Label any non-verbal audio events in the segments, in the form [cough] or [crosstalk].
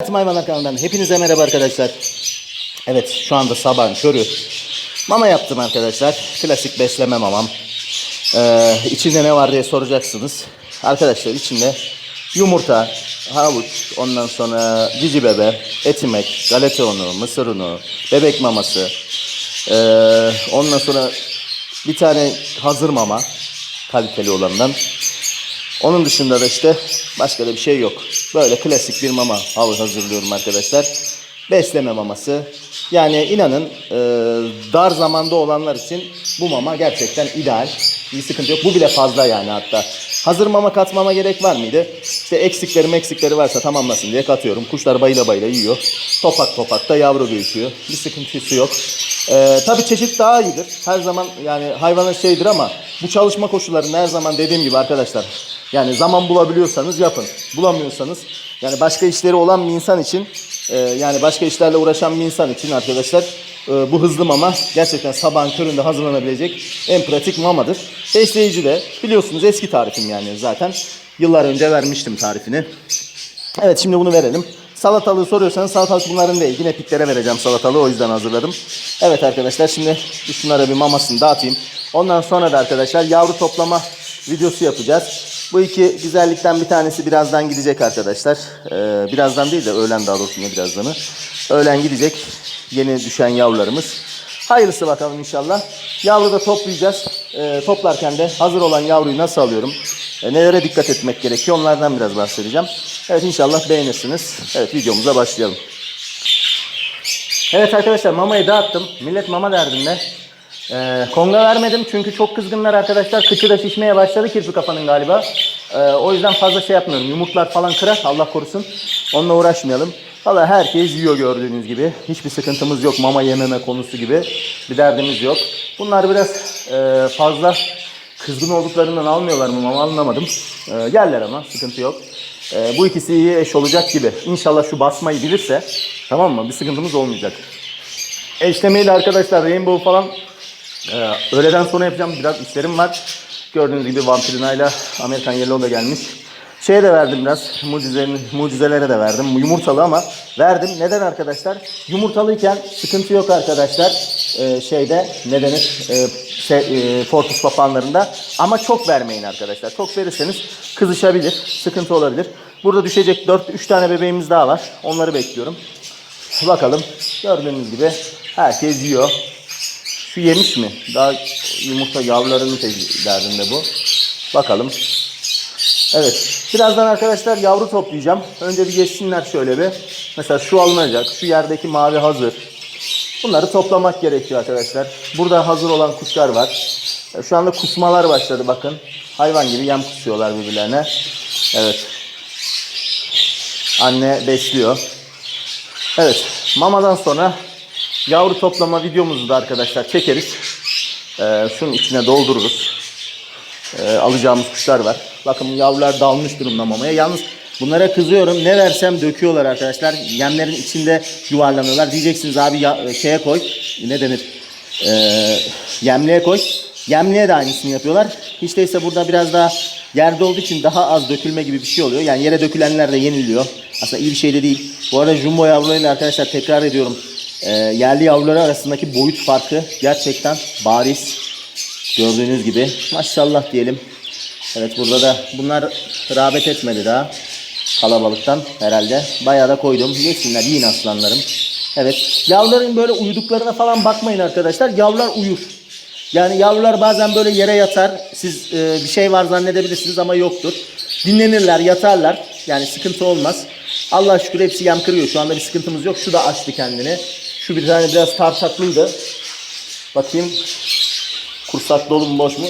Hayatım Hayvanlar kanalından hepinize merhaba arkadaşlar. Evet şu anda sabahın körü. Mama yaptım arkadaşlar. Klasik besleme mamam. Ee, içinde ne var diye soracaksınız. Arkadaşlar içinde yumurta, havuç, ondan sonra cici bebe, etimek, galeta unu, mısır unu, bebek maması. Ee, ondan sonra bir tane hazır mama kaliteli olandan. Onun dışında da işte başka da bir şey yok. Böyle klasik bir mama hav- hazırlıyorum arkadaşlar. Besleme maması. Yani inanın e, dar zamanda olanlar için bu mama gerçekten ideal. Bir sıkıntı yok. Bu bile fazla yani hatta. Hazır mama katmama gerek var mıydı? İşte eksikleri eksikleri varsa tamamlasın diye katıyorum. Kuşlar bayıla bayıla yiyor. Topak topak da yavru büyütüyor. Bir sıkıntısı yok. Ee, tabii çeşit daha iyidir. Her zaman yani hayvanın şeydir ama bu çalışma koşullarında her zaman dediğim gibi arkadaşlar yani zaman bulabiliyorsanız yapın. Bulamıyorsanız yani başka işleri olan bir insan için e, yani başka işlerle uğraşan bir insan için arkadaşlar e, bu hızlı mama gerçekten sabahın köründe hazırlanabilecek en pratik mamadır. Besleyici de biliyorsunuz eski tarifim yani zaten. Yıllar önce vermiştim tarifini. Evet şimdi bunu verelim. Salatalığı soruyorsanız salatalık bunların değil. Yine piklere vereceğim salatalığı o yüzden hazırladım. Evet arkadaşlar şimdi şunlara bir mamasını dağıtayım. Ondan sonra da arkadaşlar yavru toplama videosu yapacağız. Bu iki güzellikten bir tanesi birazdan gidecek arkadaşlar. Ee, birazdan değil de öğlen daha doğrusu ne birazdanı. Öğlen gidecek yeni düşen yavrularımız. Hayırlısı bakalım inşallah. Yavru da toplayacağız. Ee, toplarken de hazır olan yavruyu nasıl alıyorum? E, nelere dikkat etmek gerekiyor onlardan biraz bahsedeceğim. Evet inşallah beğenirsiniz. Evet videomuza başlayalım. Evet arkadaşlar mamayı dağıttım. Millet mama derdinde. Ee, konga vermedim çünkü çok kızgınlar arkadaşlar. Kıçı da şişmeye başladı kirpi kafanın galiba. Ee, o yüzden fazla şey yapmıyorum. Yumurtlar falan kırar Allah korusun. Onunla uğraşmayalım. Valla herkes yiyor gördüğünüz gibi. Hiçbir sıkıntımız yok mama yememe konusu gibi. Bir derdimiz yok. Bunlar biraz e, fazla kızgın olduklarından almıyorlar mı mama anlamadım. E, yerler ama sıkıntı yok. E, bu ikisi iyi eş olacak gibi. İnşallah şu basmayı bilirse tamam mı bir sıkıntımız olmayacak. Eşlemeyi de arkadaşlar Rainbow falan ee, öğleden sonra yapacağım biraz işlerim var. Gördüğünüz gibi Vampirina ile Amerikan Yellow da gelmiş. Şeye de verdim biraz. Mucizelerin, mucizelere de verdim. Yumurtalı ama verdim. Neden arkadaşlar? Yumurtalıyken sıkıntı yok arkadaşlar. Ee, şeyde ne denir? Ee, şey, e, Fortus papağanlarında. Ama çok vermeyin arkadaşlar. Çok verirseniz kızışabilir. Sıkıntı olabilir. Burada düşecek 4-3 tane bebeğimiz daha var. Onları bekliyorum. Bakalım. Gördüğünüz gibi herkes yiyor. Şu yemiş mi? Daha yumurta yavrularının derdinde bu. Bakalım. Evet. Birazdan arkadaşlar yavru toplayacağım. Önce bir geçsinler şöyle bir. Mesela şu alınacak. Şu yerdeki mavi hazır. Bunları toplamak gerekiyor arkadaşlar. Burada hazır olan kuşlar var. Şu anda kusmalar başladı bakın. Hayvan gibi yem kusuyorlar birbirlerine. Evet. Anne besliyor. Evet. Mamadan sonra yavru toplama videomuzu da arkadaşlar çekeriz. Ee, şunun içine doldururuz. Ee, alacağımız kuşlar var. Bakın yavrular dalmış durumda mamaya. Yalnız bunlara kızıyorum. Ne versem döküyorlar arkadaşlar. Yemlerin içinde yuvarlanıyorlar. Diyeceksiniz abi ya, e, şeye koy. Ne denir? Ee, yemliğe koy. Yemliğe de aynısını yapıyorlar. Hiç değilse burada biraz daha yerde olduğu için daha az dökülme gibi bir şey oluyor. Yani yere dökülenler de yeniliyor. Aslında iyi bir şey de değil. Bu arada jumbo yavrularıyla arkadaşlar tekrar ediyorum. Ee, yerli yavruları arasındaki boyut farkı gerçekten bariz. Gördüğünüz gibi. Maşallah diyelim. Evet burada da bunlar rağbet etmedi daha. Kalabalıktan herhalde. Bayağı da koydum. Yesinler yiyin aslanlarım. Evet. Yavruların böyle uyuduklarına falan bakmayın arkadaşlar. Yavrular uyur. Yani yavrular bazen böyle yere yatar. Siz e, bir şey var zannedebilirsiniz ama yoktur. Dinlenirler, yatarlar. Yani sıkıntı olmaz. Allah şükür hepsi yem kırıyor. Şu anda bir sıkıntımız yok. Şu da açtı kendini. Şu bir tane biraz tartaklıydı. Bakayım kursak dolu mu boş mu?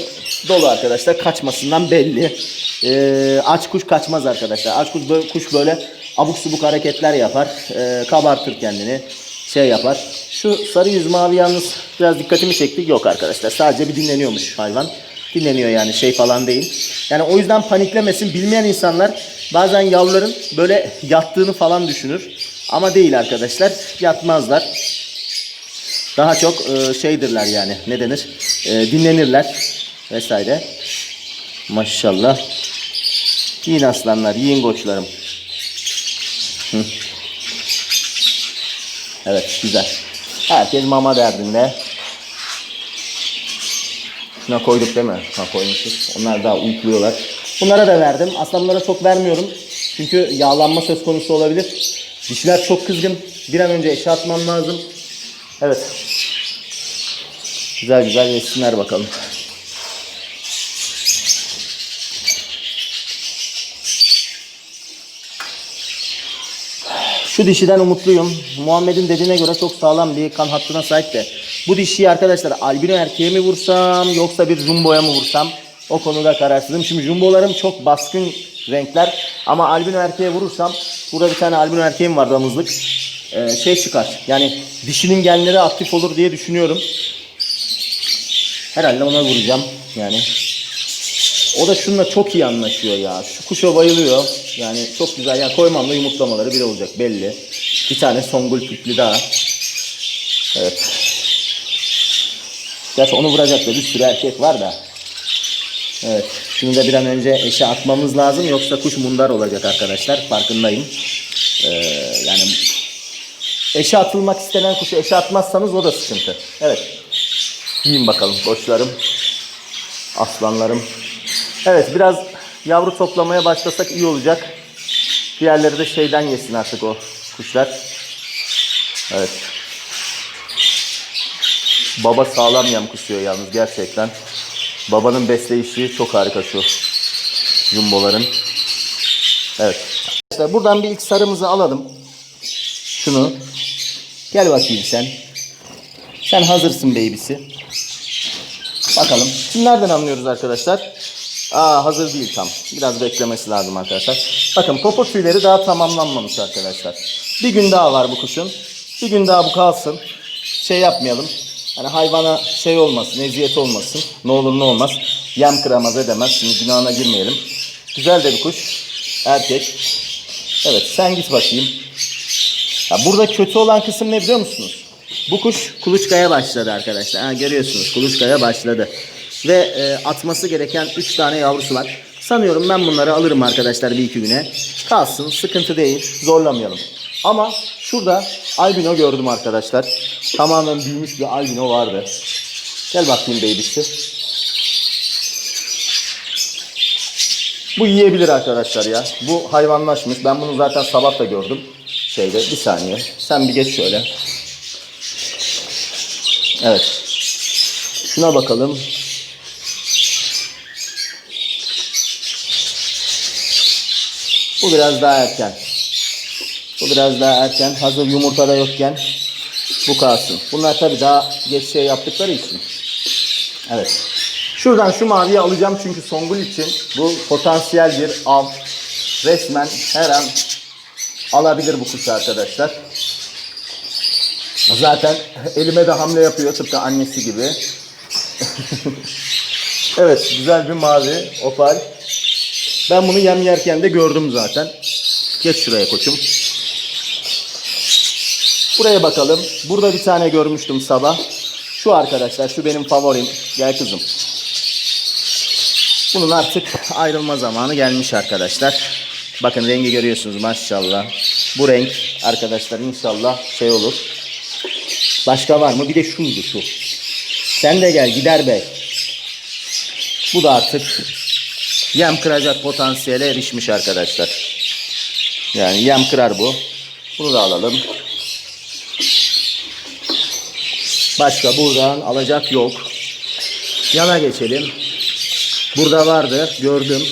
Dolu arkadaşlar. Kaçmasından belli. Ee, aç kuş kaçmaz arkadaşlar. Aç kuş böyle, kuş böyle abuk subuk hareketler yapar. Ee, kabartır kendini. Şey yapar. Şu sarı yüz mavi yalnız biraz dikkatimi çekti. Yok arkadaşlar. Sadece bir dinleniyormuş hayvan. Dinleniyor yani şey falan değil. Yani o yüzden paniklemesin. Bilmeyen insanlar bazen yavruların böyle yattığını falan düşünür. Ama değil arkadaşlar. Yatmazlar. Daha çok e, şeydirler yani ne denir E, dinlenirler vesaire. Maşallah. Yiyin aslanlar yiyin koçlarım. Evet güzel. Herkes mama derdinde. Şuna koyduk değil mi? Ha koymuşuz. Onlar daha uykuluyorlar. Bunlara da verdim. Aslında bunlara çok vermiyorum. Çünkü yağlanma söz konusu olabilir. Dişiler çok kızgın. Bir an önce eşe atmam lazım. Evet. Güzel güzel yesinler bakalım. Şu dişiden umutluyum. Muhammed'in dediğine göre çok sağlam bir kan hattına sahip de. Bu dişiyi arkadaşlar albino erkeğe mi vursam yoksa bir jumboya mı vursam? O konuda kararsızım. Şimdi jumbolarım çok baskın renkler ama albino erkeğe vurursam burada bir tane albino erkeğim var damızlık. Ee, şey çıkar. Yani dişinin genleri aktif olur diye düşünüyorum. Herhalde ona vuracağım yani. O da şununla çok iyi anlaşıyor ya. Şu kuşa bayılıyor. Yani çok güzel. Yani koymamla yumurtlamaları bir olacak belli. Bir tane songul tüplü daha. Evet. Gerçi onu vuracak da bir sürü erkek var da. Evet. Şunu da bir an önce eşe atmamız lazım. Yoksa kuş mundar olacak arkadaşlar. Farkındayım. Ee, yani eşe atılmak istenen kuşu eşe atmazsanız o da sıkıntı. Evet. Yiyin bakalım koçlarım. Aslanlarım. Evet biraz yavru toplamaya başlasak iyi olacak. Diğerleri de şeyden yesin artık o kuşlar. Evet. Baba sağlam yem kusuyor yalnız gerçekten. Babanın besleyişi çok harika şu jumboların. Evet. Arkadaşlar buradan bir ilk sarımızı alalım. Şunu. Gel bakayım sen. Sen hazırsın babysi. Bakalım. Şimdi nereden anlıyoruz arkadaşlar? Aa hazır değil tam. Biraz beklemesi lazım arkadaşlar. Bakın popo tüyleri daha tamamlanmamış arkadaşlar. Bir gün daha var bu kuşun. Bir gün daha bu kalsın. Şey yapmayalım. Hani hayvana şey olmasın, eziyet olmasın. Ne olur ne olmaz. Yem kıramaz edemez. Şimdi günahına girmeyelim. Güzel de bir kuş. Erkek. Evet sen git bakayım. Ya burada kötü olan kısım ne biliyor musunuz? Bu kuş kuluçkaya başladı arkadaşlar. Ha, görüyorsunuz kuluçkaya başladı. Ve e, atması gereken 3 tane yavrusu var. Sanıyorum ben bunları alırım arkadaşlar bir iki güne. Kalsın sıkıntı değil zorlamayalım. Ama şurada albino gördüm arkadaşlar. Tamamen büyümüş bir albino vardı. Gel bakayım babysi. Bu yiyebilir arkadaşlar ya. Bu hayvanlaşmış. Ben bunu zaten sabah da gördüm. Şeyde bir saniye. Sen bir geç şöyle. Evet. Şuna bakalım. Bu biraz daha erken. Bu biraz daha erken. Hazır yumurtada yokken bu kalsın. Bunlar tabii daha geç şey yaptıkları için. Evet. Şuradan şu maviyi alacağım çünkü Songul için bu potansiyel bir av. Resmen her an alabilir bu kuş arkadaşlar. Zaten elime de hamle yapıyor tıpkı annesi gibi. [laughs] evet güzel bir mavi opal. Ben bunu yem yerken de gördüm zaten. Geç şuraya koçum. Buraya bakalım. Burada bir tane görmüştüm sabah. Şu arkadaşlar şu benim favorim. Gel kızım. Bunun artık ayrılma zamanı gelmiş arkadaşlar. Bakın rengi görüyorsunuz maşallah. Bu renk arkadaşlar inşallah şey olur. Başka var mı? Bir de şuydu şu. Sen de gel gider bey. Bu da artık yem kıracak potansiyele erişmiş arkadaşlar. Yani yem kırar bu. Bunu da alalım. Başka buradan alacak yok. Yana geçelim. Burada vardı. Gördüm.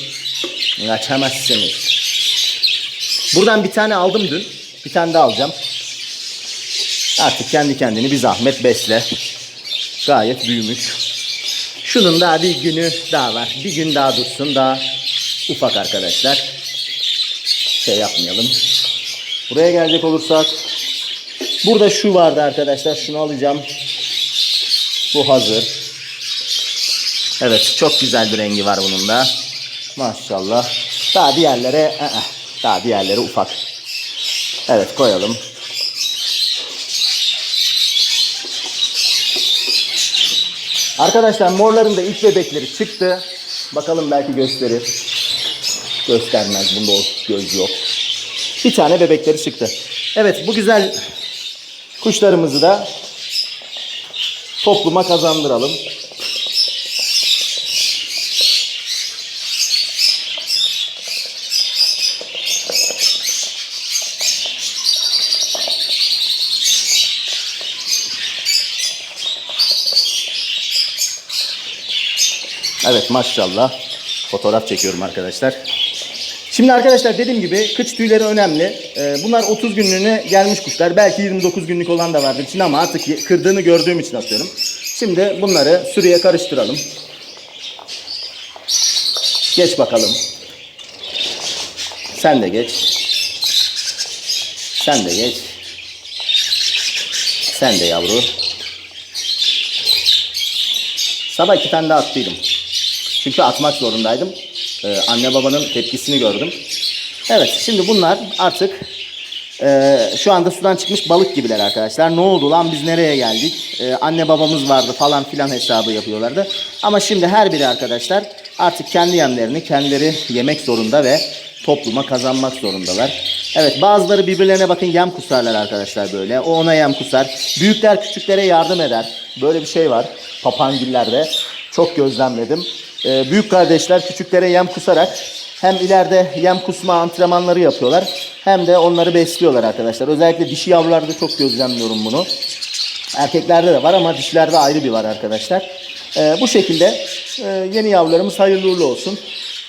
Açamazsınız. Buradan bir tane aldım dün. Bir tane daha alacağım. Artık kendi kendini bir zahmet besle. Gayet büyümüş. Şunun daha bir günü daha var. Bir gün daha dursun. Daha ufak arkadaşlar. Şey yapmayalım. Buraya gelecek olursak. Burada şu vardı arkadaşlar. Şunu alacağım. Bu hazır. Evet çok güzel bir rengi var bunun da. Maşallah. Daha diğerlere ı-ı, daha diğerleri ufak. Evet koyalım. Arkadaşlar morların da ilk bebekleri çıktı. Bakalım belki gösterir. Göstermez. Bunda o göz yok. Bir tane bebekleri çıktı. Evet bu güzel Kuşlarımızı da topluma kazandıralım. Evet maşallah. Fotoğraf çekiyorum arkadaşlar. Şimdi arkadaşlar dediğim gibi kıç tüyleri önemli. Ee, bunlar 30 günlüğüne gelmiş kuşlar. Belki 29 günlük olan da vardır için ama artık kırdığını gördüğüm için atıyorum. Şimdi bunları sürüye karıştıralım. Geç bakalım. Sen de geç. Sen de geç. Sen de yavru. Sabah iki tane daha attıydım. Çünkü atmak zorundaydım. Ee, anne babanın tepkisini gördüm. Evet şimdi bunlar artık e, şu anda sudan çıkmış balık gibiler arkadaşlar. Ne oldu lan biz nereye geldik? Ee, anne babamız vardı falan filan hesabı yapıyorlardı. Ama şimdi her biri arkadaşlar artık kendi yemlerini kendileri yemek zorunda ve topluma kazanmak zorundalar. Evet bazıları birbirlerine bakın yem kusarlar arkadaşlar böyle. O ona yem kusar. Büyükler küçüklere yardım eder. Böyle bir şey var papangillerde. Çok gözlemledim. Ee, büyük kardeşler küçüklere yem kusarak hem ileride yem kusma antrenmanları yapıyorlar hem de onları besliyorlar arkadaşlar. Özellikle dişi yavrularda çok gözlemliyorum bunu. Erkeklerde de var ama dişilerde ayrı bir var arkadaşlar. Ee, bu şekilde e, yeni yavrularımız hayırlı uğurlu olsun.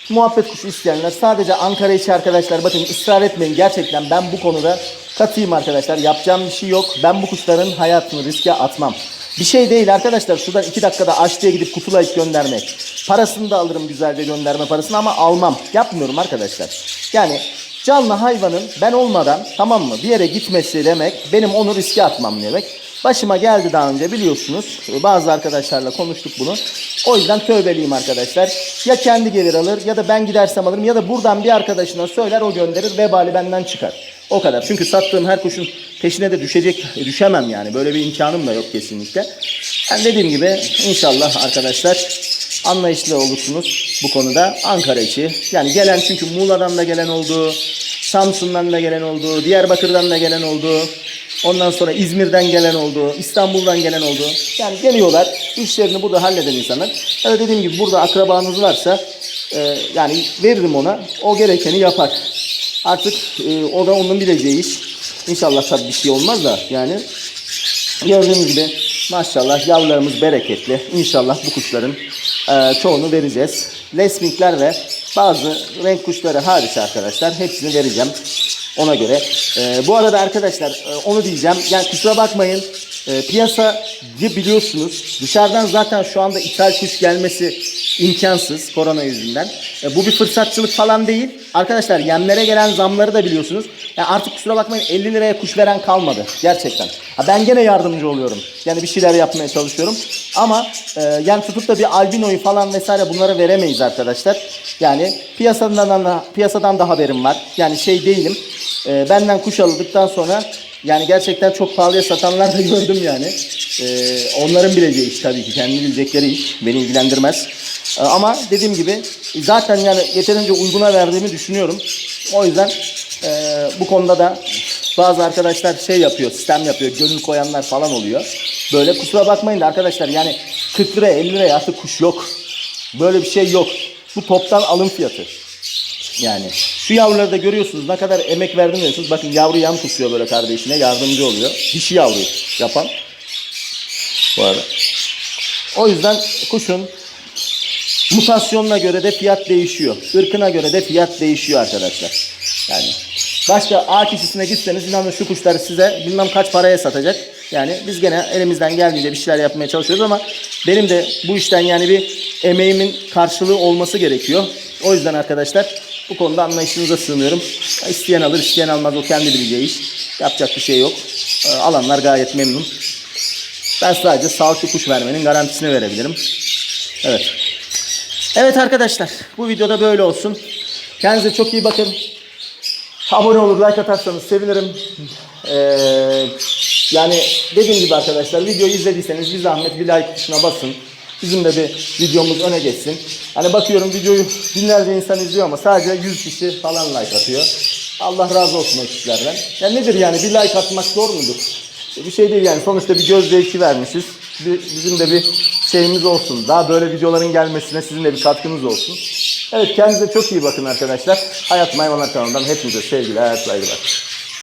Muhabbet kuşu isteyenler sadece Ankara içi arkadaşlar bakın ısrar etmeyin gerçekten ben bu konuda katıyım arkadaşlar. Yapacağım bir şey yok. Ben bu kuşların hayatını riske atmam. Bir şey değil arkadaşlar şuradan iki dakikada aç diye gidip kutulayıp göndermek. Parasını da alırım güzelce gönderme parasını ama almam. Yapmıyorum arkadaşlar. Yani canlı hayvanın ben olmadan tamam mı bir yere gitmesi demek benim onu riske atmam demek. Başıma geldi daha önce biliyorsunuz. Bazı arkadaşlarla konuştuk bunu. O yüzden tövbeliyim arkadaşlar. Ya kendi gelir alır ya da ben gidersem alırım ya da buradan bir arkadaşına söyler o gönderir vebali benden çıkar. O kadar. Çünkü sattığım her kuşun peşine de düşecek, düşemem yani. Böyle bir imkanım da yok kesinlikle. Ben dediğim gibi inşallah arkadaşlar anlayışlı olursunuz bu konuda. Ankara içi. Yani gelen çünkü Muğla'dan da gelen oldu. Samsun'dan da gelen oldu. Diyarbakır'dan da gelen oldu. Ondan sonra İzmir'den gelen oldu. İstanbul'dan gelen oldu. Yani geliyorlar. işlerini burada halleden insanlar. Evet dediğim gibi burada akrabanız varsa e, yani veririm ona. O gerekeni yapar. Artık e, o da onun bileceği iş. İnşallah tabii bir şey olmaz da yani gördüğünüz gibi maşallah yavrularımız bereketli. İnşallah bu kuşların e, çoğunu vereceğiz. Lesminkler ve bazı renk kuşları hariç arkadaşlar hepsini vereceğim. Ona göre. E, bu arada arkadaşlar e, onu diyeceğim. Yani kusura bakmayın. E, piyasa biliyorsunuz. Dışarıdan zaten şu anda ithal kuş gelmesi imkansız korona yüzünden. E, bu bir fırsatçılık falan değil. Arkadaşlar yemlere gelen zamları da biliyorsunuz. Yani artık kusura bakmayın 50 liraya kuş veren kalmadı. Gerçekten. Ha, ben gene yardımcı oluyorum. Yani bir şeyler yapmaya çalışıyorum. Ama e, yani tutup da bir albinoyu falan vesaire bunlara veremeyiz arkadaşlar. Yani piyasadan da, piyasadan da haberim var. Yani şey değilim. E, benden kuş alındıktan sonra yani gerçekten çok pahalıya satanlar da [laughs] gördüm yani. Ee, onların bileceği iş tabii ki. Kendi bilecekleri iş. Beni ilgilendirmez. Ee, ama dediğim gibi zaten yani yeterince uyguna verdiğimi düşünüyorum. O yüzden e, bu konuda da bazı arkadaşlar şey yapıyor, sistem yapıyor, gönül koyanlar falan oluyor. Böyle kusura bakmayın da arkadaşlar yani 40 liraya 50 liraya artık kuş yok. Böyle bir şey yok. Bu toptan alım fiyatı. Yani şu yavruları da görüyorsunuz ne kadar emek verdim diyorsunuz. Bakın yavru yan kusuyor böyle kardeşine yardımcı oluyor. Dişi yavru yapan. Bu arada. O yüzden kuşun mutasyonuna göre de fiyat değişiyor. Irkına göre de fiyat değişiyor arkadaşlar. Yani başka A kişisine gitseniz inanın şu kuşları size bilmem kaç paraya satacak. Yani biz gene elimizden geldiğince bir şeyler yapmaya çalışıyoruz ama benim de bu işten yani bir emeğimin karşılığı olması gerekiyor. O yüzden arkadaşlar bu konuda anlayışınıza sığınıyorum. İsteyen alır, isteyen almaz o kendi bileceği iş. Yapacak bir şey yok. Ee, Alanlar gayet memnun. Ben sadece sağlıklı kuş vermenin garantisini verebilirim. Evet. Evet arkadaşlar bu videoda böyle olsun. Kendinize çok iyi bakın. Abone olur, like atarsanız sevinirim. Ee, yani dediğim gibi arkadaşlar videoyu izlediyseniz bir zahmet bir like tuşuna basın. Bizim de bir videomuz öne geçsin. Hani bakıyorum videoyu binlerce insan izliyor ama sadece 100 kişi falan like atıyor. Allah razı olsun o kişilerden. Ya nedir yani bir like atmak zor mudur? Bir şey değil yani sonuçta bir göz zevki vermişiz. Bizim de bir şeyimiz olsun. Daha böyle videoların gelmesine sizin de bir katkınız olsun. Evet kendinize çok iyi bakın arkadaşlar. Hayat Hayvanlar kanalından hepinize sevgiler, saygılar.